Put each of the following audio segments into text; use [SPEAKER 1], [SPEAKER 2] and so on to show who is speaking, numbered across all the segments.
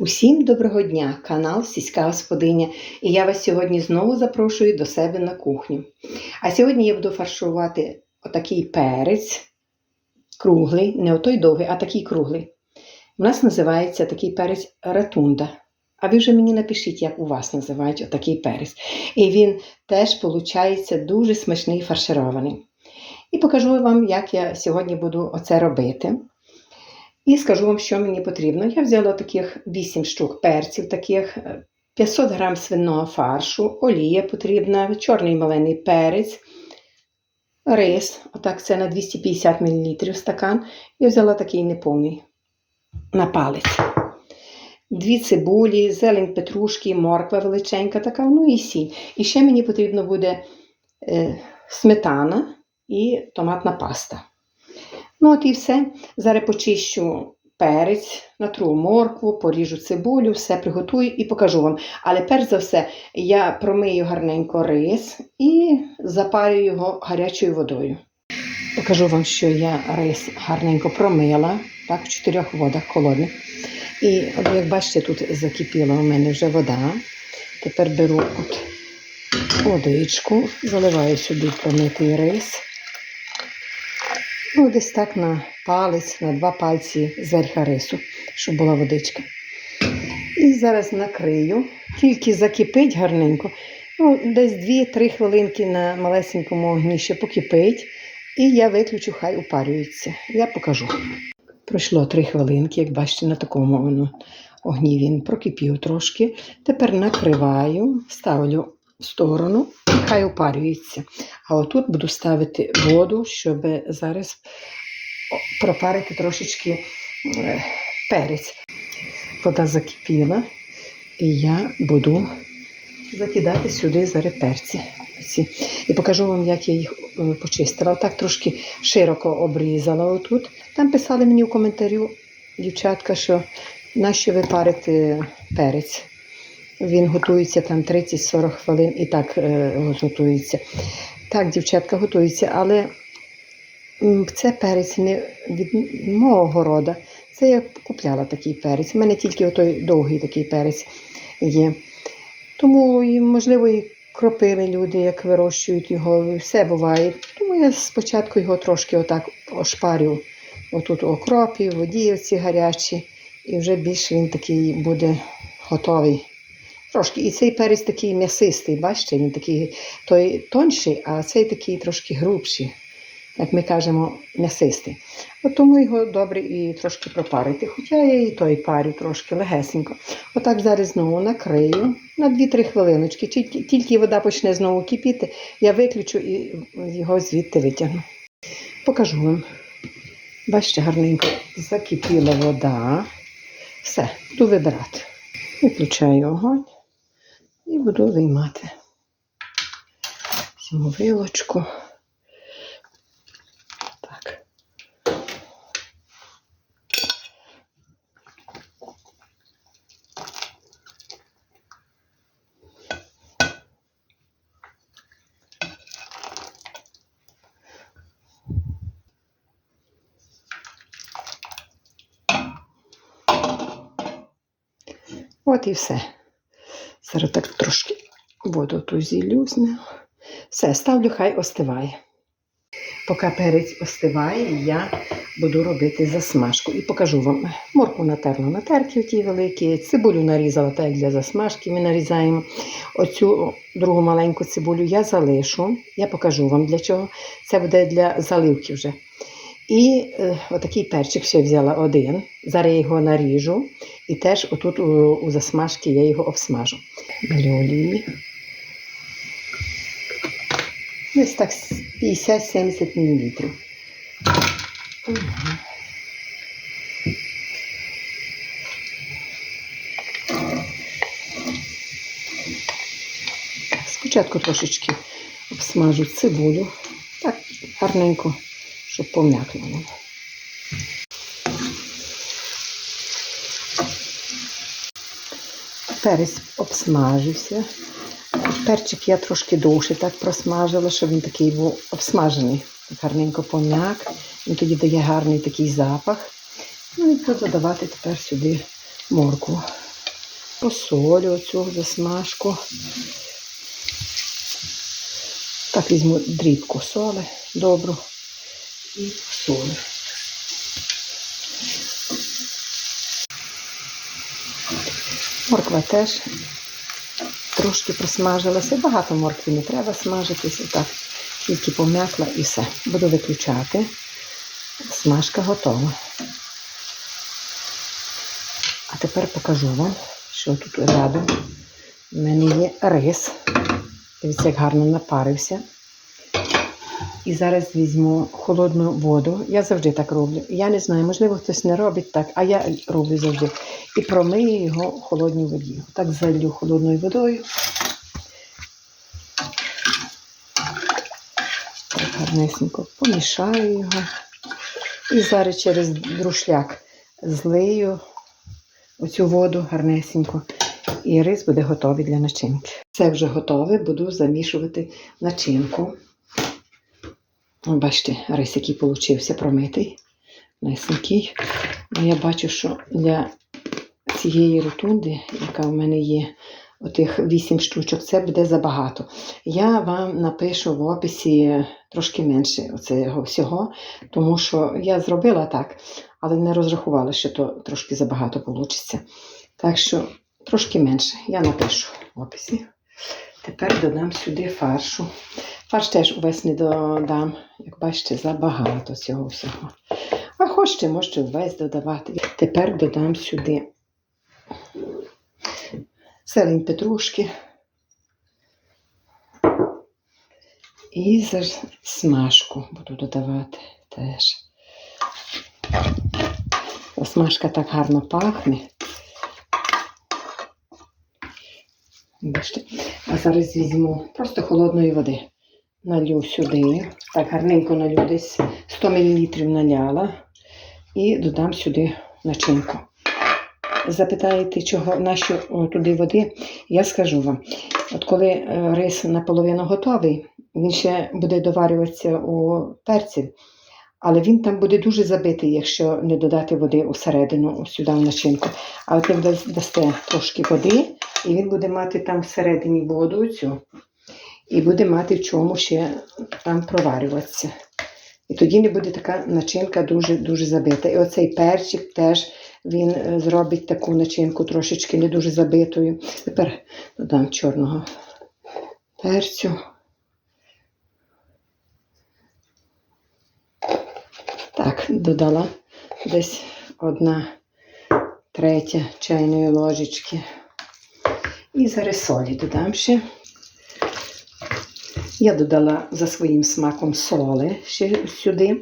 [SPEAKER 1] Усім доброго дня, канал Сільська Господиня. І я вас сьогодні знову запрошую до себе на кухню. А сьогодні я буду фаршувати отакий перець, круглий, не отой довгий, а такий круглий. У нас називається такий перець ратунда. А ви вже мені напишіть, як у вас називають отакий перець. І він теж виходить дуже смачний фарширований. І покажу вам, як я сьогодні буду оце робити. І скажу вам, що мені потрібно. Я взяла таких 8 штук перців, таких е, 500 грам свиного фаршу, олія потрібна, чорний малений перець, рис, отак це на 250 мл стакан. І взяла такий неповний на палець. Дві цибулі, зелень петрушки, морква величенька така, ну і сіль. І ще мені потрібно буде е, сметана і томатна паста. Ну, от і все. Зараз почищу перець, натру моркву, поріжу цибулю, все приготую і покажу вам. Але перш за все, я промию гарненько рис і запарю його гарячою водою. Покажу вам, що я рис гарненько промила, так, в чотирьох водах холодних. І от, як бачите, тут закипіла у мене вже вода. Тепер беру от водичку, заливаю сюди промитий рис. Ну, десь так на палець, на два пальці зверха рису, щоб була водичка. І зараз накрию, тільки закипить гарненько. Ну, десь 2-3 хвилинки на малесенькому огні ще покипить. І я виключу, хай упарюється. Я покажу. Пройшло 3 хвилинки, як бачите, на такому воно огні він прокипів трошки. Тепер накриваю, ставлю сторону, хай опарюється. А отут буду ставити воду, щоб зараз пропарити трошечки е, перець. Вода закипіла, і я буду закидати сюди зараз перці. І покажу вам, як я їх е, почистила. Отак трошки широко обрізала отут. Там писали мені в коментарю дівчатка, що нащо ви парите перець. Він готується там 30-40 хвилин і так е, готується. Так, дівчатка, готується, але це перець не від мого города. Це я купляла такий перець. У мене тільки отой довгий такий перець є. Тому, можливо, і кропили люди, як вирощують його, все буває. Тому я спочатку його трошки отак ошпарю. Отут окропі, в воді оці гарячі, і вже більше він такий буде готовий. Трошки. І цей перець такий м'ясистий, бачите, він такий той тонший, а цей такий трошки грубший, як ми кажемо, м'ясистий. От тому його добре і трошки пропарити. Хоча я і той парю трошки легесенько. Отак зараз знову накрию на 2-3 хвилиночки. Тільки, вода почне знову кипіти, я виключу і його звідти витягну. Покажу вам. Бачите, гарненько закипіла вода. Все, буду вибирати. Виключаю огонь і буду виймати. Візьму вилочку. Так. От і все. Зараз так трошки воду ту зіллю. Все, ставлю, хай остиває. Поки перець остиває, я буду робити засмажку. І покажу вам. Морку натерла на терки ті великі, цибулю нарізала так для засмажки. Ми нарізаємо оцю другу маленьку цибулю я залишу. Я покажу вам для чого. Це буде для заливки вже. І е, отакий перчик ще взяла один. Зараз я його наріжу. І теж отут у, у засмажки я його обсмажу. Налю олії. Десь так 50-70 мл. Спочатку трошечки обсмажу цибулю. Так, гарненько, щоб пом'якнуло. Перець обсмажився. Перчик я трошки довше так просмажила, щоб він такий був обсмажений. Гарненько пом'як. Він тоді дає гарний такий запах. Ну і буду додавати тепер сюди моркву. Посолю оцю засмажку. Так візьму дрібку соли добру і посолю. Морква теж трошки просмажилася. Багато моркви не треба смажитися. Так, тільки пом'якла і все. Буду виключати. Смажка готова. А тепер покажу вам, що тут рядом. У мене є рис. Дивіться, як гарно напарився. І зараз візьму холодну воду. Я завжди так роблю. Я не знаю, можливо, хтось не робить так, а я роблю завжди. І промию його в холодній воді. Так залью холодною водою. Так гарнесенько помішаю його. І зараз через друшляк злию оцю воду гарнесенько. І рис буде готовий для начинки. Це вже готове, буду замішувати начинку. Бачите, рис, який получився промитий, несенький. Ну, я бачу, що для цієї ротунди, яка в мене є, отих 8 штучок, це буде забагато. Я вам напишу в описі трошки менше цього всього, тому що я зробила так, але не розрахувала, що то трошки забагато вийде. Так що трошки менше. Я напишу в описі. Тепер додам сюди фаршу. Фарш теж увесь не додам, як бачите, забагато цього всього. А хочете, можете увесь додавати. Тепер додам сюди зелень петрушки. І смажку буду додавати теж. Смажка так гарно пахне. Бачите? А зараз візьму просто холодної води. Налью сюди. Так, гарненько налью десь 100 мл наляла. І додам сюди начинку. Запитаєте, чого нащо туди води? Я скажу вам. От коли е, рис наполовину готовий, він ще буде доварюватися у перці, але він там буде дуже забитий, якщо не додати води усередину, сюди в начинку. А от як дасте трошки води, і він буде мати там всередині воду цю, і буде мати в чому ще там проварюватися. І тоді не буде така начинка дуже-дуже забита. І оцей перчик теж він е, зробить таку начинку трошечки не дуже забитою. Тепер додам чорного перцю. Так, додала десь одна третя чайної ложечки. І зараз солі додам ще. Я додала за своїм смаком соли ще сюди.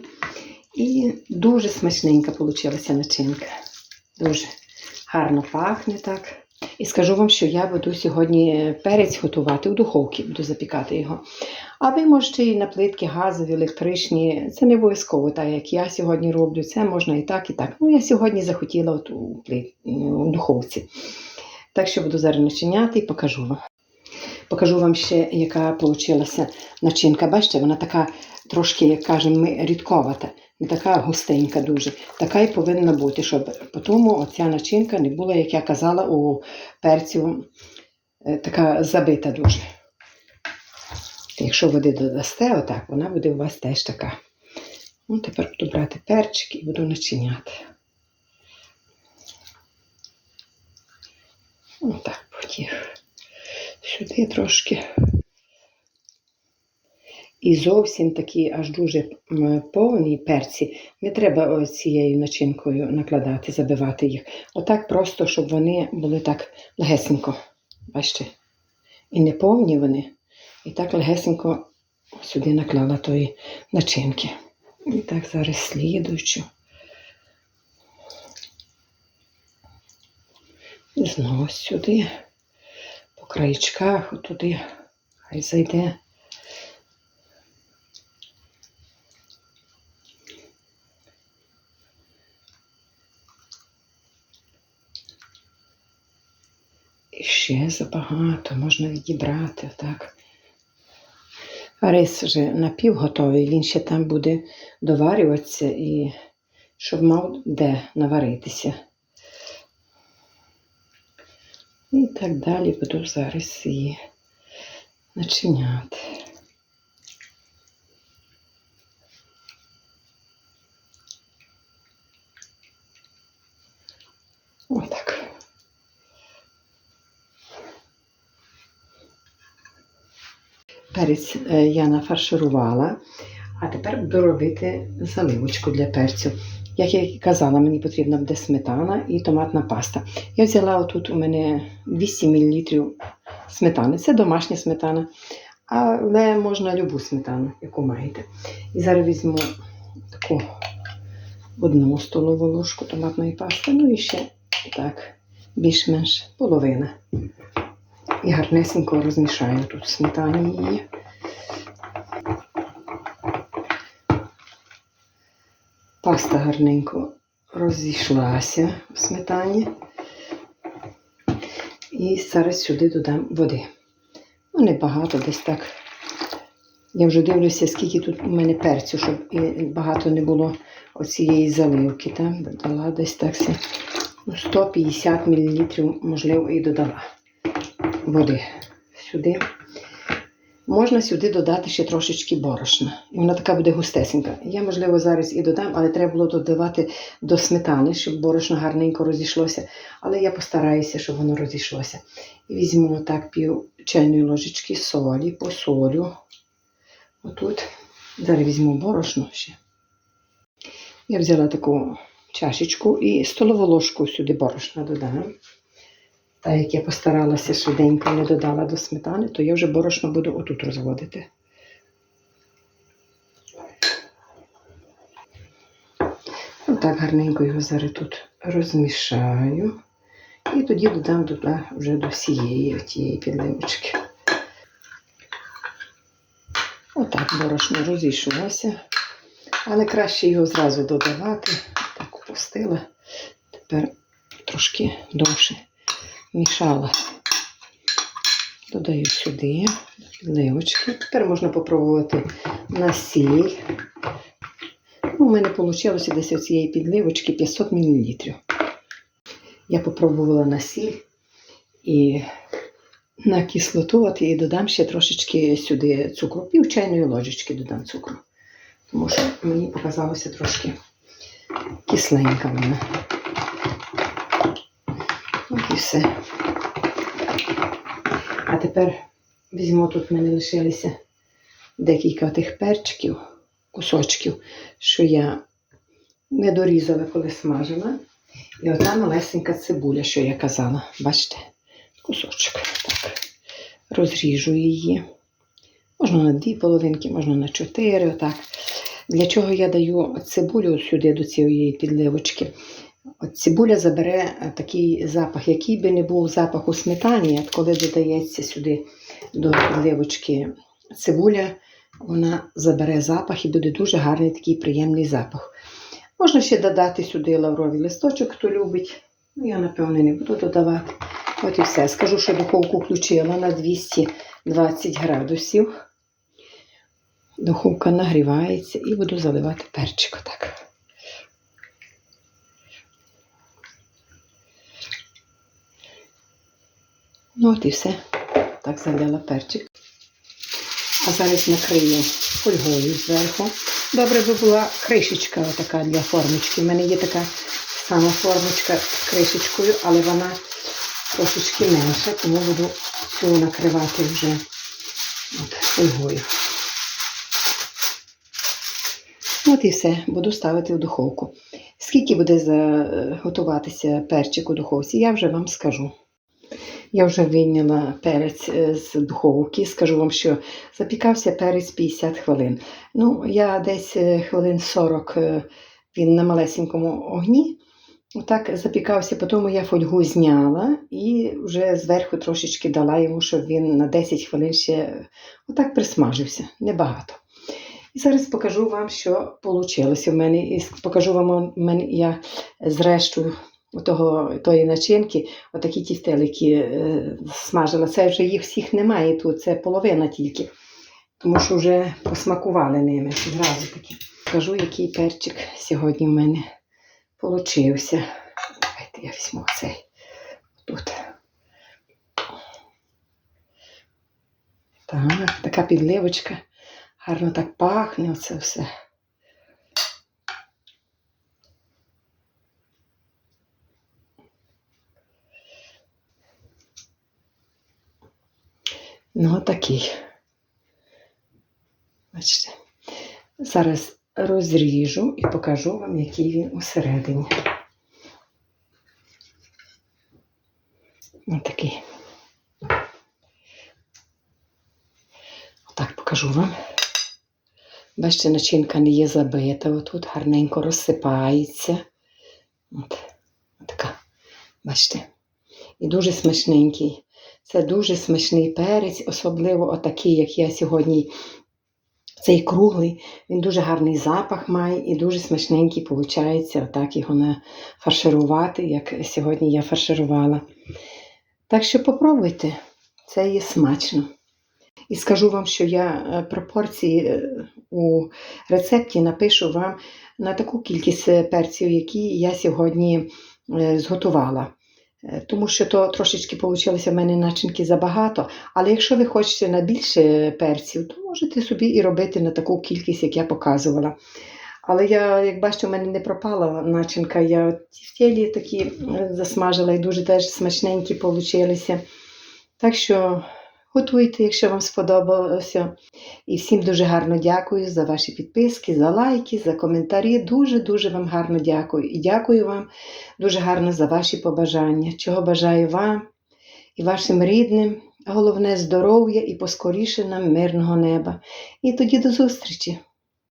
[SPEAKER 1] І дуже смачненька вийшла начинка. Дуже гарно пахне так. І скажу вам, що я буду сьогодні перець готувати у духовці, буду запікати його. А ви можете і на плитки газові, електричні. Це не обов'язково, так як я сьогодні роблю. Це можна і так, і так. Ну, я сьогодні захотіла от у, плит... у духовці. Так що буду зараз начиняти і покажу вам. Покажу вам ще, яка вийшла начинка. Бачите, вона така трошки, як кажемо, ми рідковата, не така густенька дуже. Така і повинна бути, щоб потім оця начинка не була, як я казала, у перцю е, така забита дуже. Якщо води додасте, отак, вона буде у вас теж така. Ну, Тепер буду брати перчик і буду начиняти. Отак. Сюди трошки. І зовсім такі аж дуже повні перці. Не треба цією начинкою накладати, забивати їх. Отак просто, щоб вони були так легесенько. Бачите? І не повні вони. І так легесенько сюди наклала тої начинки. І так зараз слідуючу. Знову сюди, краєчках, отуди, хай зайде. І ще забагато можна відібрати, так. Рис вже напівготовий, він ще там буде доварюватися і щоб мав де наваритися. І так далі буду зараз її начиняти. Отак. Перець е, я нафарширувала, а тепер буду робити заливочку для перцю. Як я і казала, мені потрібна буде сметана і томатна паста. Я взяла отут у мене 200 мл сметани. Це домашня сметана, але можна любу сметану, яку маєте. І зараз візьму таку одну столову ложку томатної пасти, ну і ще так, більш-менш половина. І гарнесенько розмішаю тут сметані її. Паста гарненько розійшлася в сметані. І зараз сюди додам води. Ну, небагато, десь так. Я вже дивлюся, скільки тут у мене перцю, щоб багато не було оцієї заливки. Там додала десь так ну, 150 мл, можливо, і додала води сюди. Можна сюди додати ще трошечки борошна. І вона така буде густесенька. Я, можливо, зараз і додам, але треба було додавати до сметани, щоб борошно гарненько розійшлося. Але я постараюся, щоб воно розійшлося. І візьму отак пів чайної ложечки солі, посолю. Отут. Зараз візьму борошно ще. Я взяла таку чашечку і столову ложку сюди борошна додам. Так як я постаралася швиденько не додала до сметани, то я вже борошно буду отут розводити. Отак гарненько його зараз тут розмішаю. І тоді додам туди вже до всієї тієї підливочки. Отак борошно розійшлося. Але краще його зразу додавати. Так опустила. Тепер трошки довше мішала. Додаю сюди підливочки. Тепер можна попробувати на сіль. Ну, У мене вийшло десь цієї підливочки 500 мл. Я попробувала на сіль і на кислоту от, і додам ще трошечки сюди цукру. Пів чайної ложечки додам цукру. Тому що мені показалося трошки кисленька вона. І все. А тепер візьму, тут в мене лишилися декілька тих перчиків, кусочків, що я не дорізала, коли смажила. І ота малесенька цибуля, що я казала. Бачите? Кусочок. Так. Розріжу її. Можна на дві половинки, можна на чотири. Отак. Для чого я даю цибулю сюди до цієї підливочки? От цибуля забере е, такий запах, який би не був запах у сметані, от коли додається сюди до підливочки цибуля, вона забере запах і буде дуже гарний такий приємний запах. Можна ще додати сюди лавровий листочок, хто любить. Ну, я, напевно, не буду додавати. От і все. Скажу, що духовку включила на 220 градусів. Духовка нагрівається і буду заливати перчик отак. Ну, от і все. Так залила перчик. А зараз накрию фольгою зверху. Добре би була кришечка така для формочки. У мене є така сама формочка з кришечкою, але вона трошечки менша, тому буду цю накривати вже от, фольгою. От і все, буду ставити в духовку. Скільки буде готуватися перчик у духовці, я вже вам скажу. Я вже вийняла перець е, з духовки. Скажу вам, що запікався перець 50 хвилин. Ну, я десь е, хвилин 40 е, він на малесенькому огні. Отак запікався, потім я фольгу зняла і вже зверху трошечки дала йому, щоб він на 10 хвилин ще отак присмажився, небагато. І зараз покажу вам, що вийшло в мене. І покажу вам я зрешту того, тої начинки, отакі тістелики е, смажила. Це вже їх всіх немає тут, це половина тільки, тому що вже посмакували ними. Зразу таки. Покажу, який перчик сьогодні в мене получився. Давайте я візьму цей тут. Так, така підливочка. Гарно так пахне оце все. Ну, такий. Бачите. Зараз розріжу і покажу вам, який він усередині. Ось такий. Отак покажу вам. Бачите, начинка не є забита, отут гарненько розсипається. От, така. Бачите. І дуже смачненький. Це дуже смачний перець, особливо отакий, як я сьогодні. Цей круглий, він дуже гарний запах має і дуже смачненький виходить, отак його нафарширувати, як сьогодні я фарширувала. Так що попробуйте, це є смачно. І скажу вам, що я е, пропорції е, у рецепті напишу вам на таку кількість е, перців, які я сьогодні зготувала. Е, Тому що то трошечки вийшло в мене начинки забагато. Але якщо ви хочете на більше перців, то можете собі і робити на таку кількість, як я показувала. Але я, як бачите, у мене не пропала начинка. Я в тілі такі е, засмажила і дуже теж смачненькі получилися. Так що готуйте, якщо вам сподобалося. І всім дуже гарно дякую за ваші підписки, за лайки, за коментарі. Дуже-дуже вам гарно дякую. І дякую вам дуже гарно за ваші побажання. Чого бажаю вам і вашим рідним. Головне здоров'я і поскоріше нам мирного неба. І тоді до зустрічі!